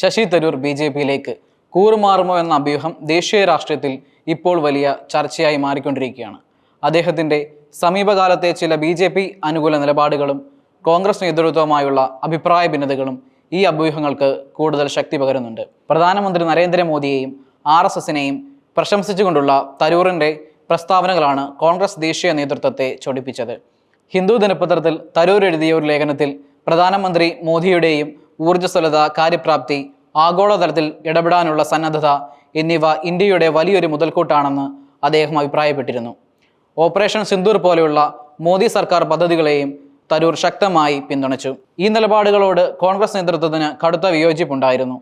Sasi Tharoor B J പിയിലേക്ക് കൂറുമാറുമോ എന്ന അഭ്യൂഹം ദേശീയ രാഷ്ട്രീയത്തിൽ ഇപ്പോൾ വലിയ ചർച്ചയായി മാറിക്കൊണ്ടിരിക്കുകയാണ്. അദ്ദേഹത്തിന്റെ സമീപകാലത്തെ ചില ബി ജെ പി അനുകൂല നിലപാടുകളും കോൺഗ്രസ് നേതൃത്വവുമായുള്ള അഭിപ്രായ ഭിന്നതകളും ഈ അഭ്യൂഹങ്ങൾക്ക് കൂടുതൽ ശക്തി പകരുന്നുണ്ട്. പ്രധാനമന്ത്രി നരേന്ദ്രമോദിയെയും ആർ എസ് എസിനെയും പ്രശംസിച്ചുകൊണ്ടുള്ള തരൂറിന്റെ പ്രസ്താവനകളാണ് കോൺഗ്രസ് ദേശീയ നേതൃത്വത്തെ ചൊടിപ്പിച്ചത്. ഹിന്ദു ദിനപത്രത്തിൽ തരൂർ എഴുതിയ ഒരു ലേഖനത്തിൽ പ്രധാനമന്ത്രി മോദിയുടെയും ഊർജസ്വലത കാര്യപ്രാപ്തി ആഗോളതലത്തിൽ ഇടപെടാനുള്ള സന്നദ്ധത എന്നിവ ഇന്ത്യയുടെ വലിയൊരു മുതൽക്കൂട്ടാണെന്ന് അദ്ദേഹം അഭിപ്രായപ്പെട്ടിരുന്നു. ഓപ്പറേഷൻ സിന്ദൂർ പോലെയുള്ള മോദി സർക്കാർ പദ്ധതികളെയും തരൂർ ശക്തമായി പിന്തുണച്ചു. ഈ നിലപാടുകളോട് കോൺഗ്രസ് നേതൃത്വത്തിന് കടുത്ത വിയോജിപ്പുണ്ടായിരുന്നു.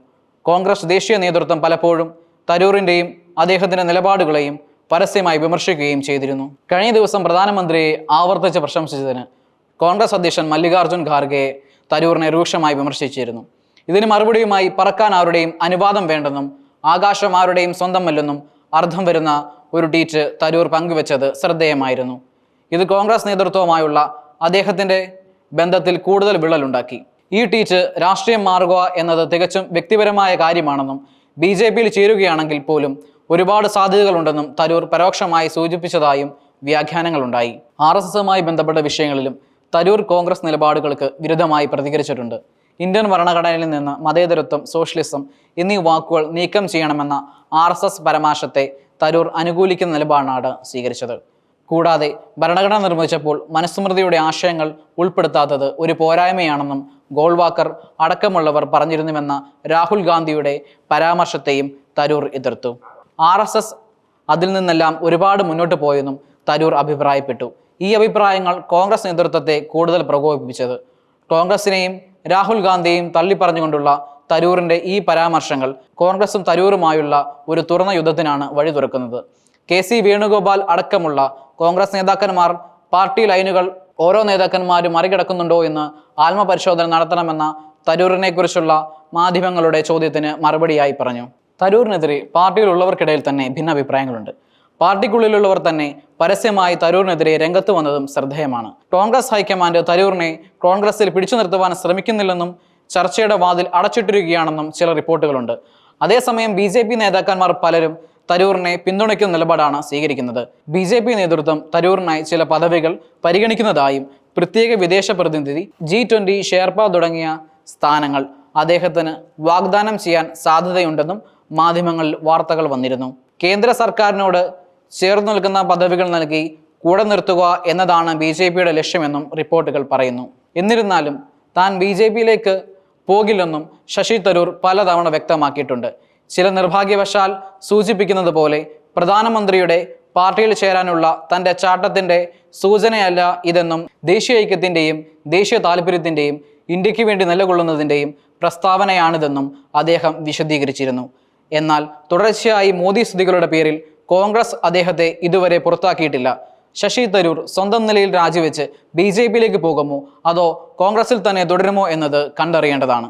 കോൺഗ്രസ് ദേശീയ നേതൃത്വം പലപ്പോഴും തരൂറിന്റെയും അദ്ദേഹത്തിന്റെ നിലപാടുകളെയും പരസ്യമായി വിമർശിക്കുകയും ചെയ്തിരുന്നു. കഴിഞ്ഞ ദിവസം പ്രധാനമന്ത്രിയെ ആവർത്തിച്ച് പ്രശംസിച്ചതിന് കോൺഗ്രസ് അധ്യക്ഷൻ മല്ലികാർജുൻ ഖാർഗെയെ തരൂറിനെ രൂക്ഷമായി വിമർശിച്ചിരുന്നു. ഇതിന് മറുപടിയുമായി പറക്കാൻ ആരുടെയും അനുവാദം വേണ്ടെന്നും ആകാശം ആരുടെയും സ്വന്തമല്ലെന്നും അർത്ഥം വരുന്ന ഒരു ട്വീറ്റ് തരൂർ പങ്കുവച്ചത് ശ്രദ്ധേയമായിരുന്നു. ഇത് കോൺഗ്രസ് നേതൃത്വവുമായുള്ള അദ്ദേഹത്തിന്റെ ബന്ധത്തിൽ കൂടുതൽ വിള്ളലുണ്ടാക്കി. ഈ ട്വീറ്റ് രാഷ്ട്രീയം മാറുക എന്നത് തികച്ചും വ്യക്തിപരമായ കാര്യമാണെന്നും ബി ജെ പിയിൽ ചേരുകയാണെങ്കിൽ പോലും ഒരുപാട് സാധ്യതകളുണ്ടെന്നും തരൂർ പരോക്ഷമായി സൂചിപ്പിച്ചതായും വ്യാഖ്യാനങ്ങളുണ്ടായി. ആർ എസ് എസുമായി ബന്ധപ്പെട്ട വിഷയങ്ങളിലും തരൂർ കോൺഗ്രസ് നിലപാടുകൾക്ക് വിരുദ്ധമായി പ്രതികരിച്ചിട്ടുണ്ട്. ഇന്ത്യൻ ഭരണഘടനയിൽ നിന്ന് മതേതരത്വം സോഷ്യലിസം എന്നീ വാക്കുകൾ നീക്കം ചെയ്യണമെന്ന ആർ എസ് എസ് പരാമർശത്തെ തരൂർ അനുകൂലിക്കുന്ന നിലപാടാണ് സ്വീകരിച്ചത്. കൂടാതെ ഭരണഘടന നിർമ്മിച്ചപ്പോൾ മനുസ്മൃതിയുടെ ആശയങ്ങൾ ഉൾപ്പെടുത്താത്തത് ഒരു പോരായ്മയാണെന്നും ഗോൾവാക്കർ അടക്കമുള്ളവർ പറഞ്ഞിരുന്നുവെന്ന രാഹുൽ ഗാന്ധിയുടെ പരാമർശത്തെയും തരൂർ എതിർത്തു. ആർ അതിൽ നിന്നെല്ലാം ഒരുപാട് മുന്നോട്ട് പോയെന്നും തരൂർ അഭിപ്രായപ്പെട്ടു. ഈ അഭിപ്രായങ്ങൾ കോൺഗ്രസ് നേതൃത്വത്തെ കൂടുതൽ പ്രകോപിപ്പിച്ചത്. കോൺഗ്രസിനെയും രാഹുൽ ഗാന്ധിയെയും തള്ളിപ്പറഞ്ഞുകൊണ്ടുള്ള തരൂറിന്റെ ഈ പരാമർശങ്ങൾ കോൺഗ്രസും തരൂറുമായുള്ള ഒരു തുറന്ന യുദ്ധത്തിനാണ് വഴി തുറക്കുന്നത്. കെ സി വേണുഗോപാൽ അടക്കമുള്ള കോൺഗ്രസ് നേതാക്കന്മാർ പാർട്ടി ലൈനുകൾ ഓരോ നേതാക്കന്മാരും മറികടക്കുന്നുണ്ടോ എന്ന് ആത്മപരിശോധന നടത്തണമെന്ന തരൂറിനെ കുറിച്ചുള്ള മാധ്യമങ്ങളുടെ ചോദ്യത്തിന് മറുപടിയായി പറഞ്ഞു. തരൂരിനെതിരെ പാർട്ടിയിലുള്ളവർക്കിടയിൽ തന്നെ ഭിന്നാഭിപ്രായങ്ങളുണ്ട്. പാർട്ടിക്കുള്ളിലുള്ളവർ തന്നെ പരസ്യമായി തരൂരിനെതിരെ രംഗത്ത് വന്നതും ശ്രദ്ധേയമാണ്. കോൺഗ്രസ് ഹൈക്കമാൻഡ് തരൂറിനെ കോൺഗ്രസിൽ പിടിച്ചു നിർത്തുവാൻ ശ്രമിക്കുന്നില്ലെന്നും ചർച്ചയുടെ വാതിൽ അടച്ചിട്ടിരിക്കുകയാണെന്നും ചില റിപ്പോർട്ടുകളുണ്ട്. അതേസമയം ബി ജെ പി നേതാക്കന്മാർ പലരും തരൂറിനെ പിന്തുണയ്ക്കുന്ന നിലപാടാണ് സ്വീകരിക്കുന്നത്. ബി ജെ പി നേതൃത്വം തരൂറിനായി ചില പദവികൾ പരിഗണിക്കുന്നതായും പ്രത്യേക വിദേശ പ്രതിനിധി ജി ട്വന്റി ഷെയർപ തുടങ്ങിയ സ്ഥാനങ്ങൾ അദ്ദേഹത്തിന് വാഗ്ദാനം ചെയ്യാൻ സാധ്യതയുണ്ടെന്നും മാധ്യമങ്ങളിൽ വാർത്തകൾ വന്നിരുന്നു. കേന്ദ്ര സർക്കാരിനോട് ചേർന്ന് നിൽക്കുന്ന പദവികൾ നൽകി കൂടെ നിർത്തുക എന്നതാണ് ബി ജെ പിയുടെ ലക്ഷ്യമെന്നും റിപ്പോർട്ടുകൾ പറയുന്നു. എന്നിരുന്നാലും താൻ ബി ജെ പിയിലേക്ക് പോകില്ലെന്നും ശശി തരൂർ പലതവണ വ്യക്തമാക്കിയിട്ടുണ്ട്. ചില നിർഭാഗ്യവശാൽ സൂചിപ്പിക്കുന്നത് പോലെ പ്രധാനമന്ത്രിയുടെ പാർട്ടിയിൽ ചേരാനുള്ള തന്റെ ചാട്ടത്തിന്റെ സൂചനയല്ല ഇതെന്നും ദേശീയ ഐക്യത്തിന്റെയും ദേശീയ താല്പര്യത്തിന്റെയും ഇന്ത്യയ്ക്ക് വേണ്ടി നിലകൊള്ളുന്നതിന്റെയും പ്രസ്താവനയാണിതെന്നും അദ്ദേഹം വിശദീകരിച്ചിരുന്നു. എന്നാൽ തുടർച്ചയായി മോദി സ്തുതികളുടെ പേരിൽ കോൺഗ്രസ് അദ്ദേഹത്തെ ഇതുവരെ പുറത്താക്കിയിട്ടില്ല. ശശി തരൂർ സ്വന്തം നിലയിൽ രാജിവെച്ച് ബി ജെ പിയിലേക്ക് പോകുമോ? അതോ കോൺഗ്രസിൽ തന്നെ തുടരുമോ എന്നത് കണ്ടറിയേണ്ടതാണ്.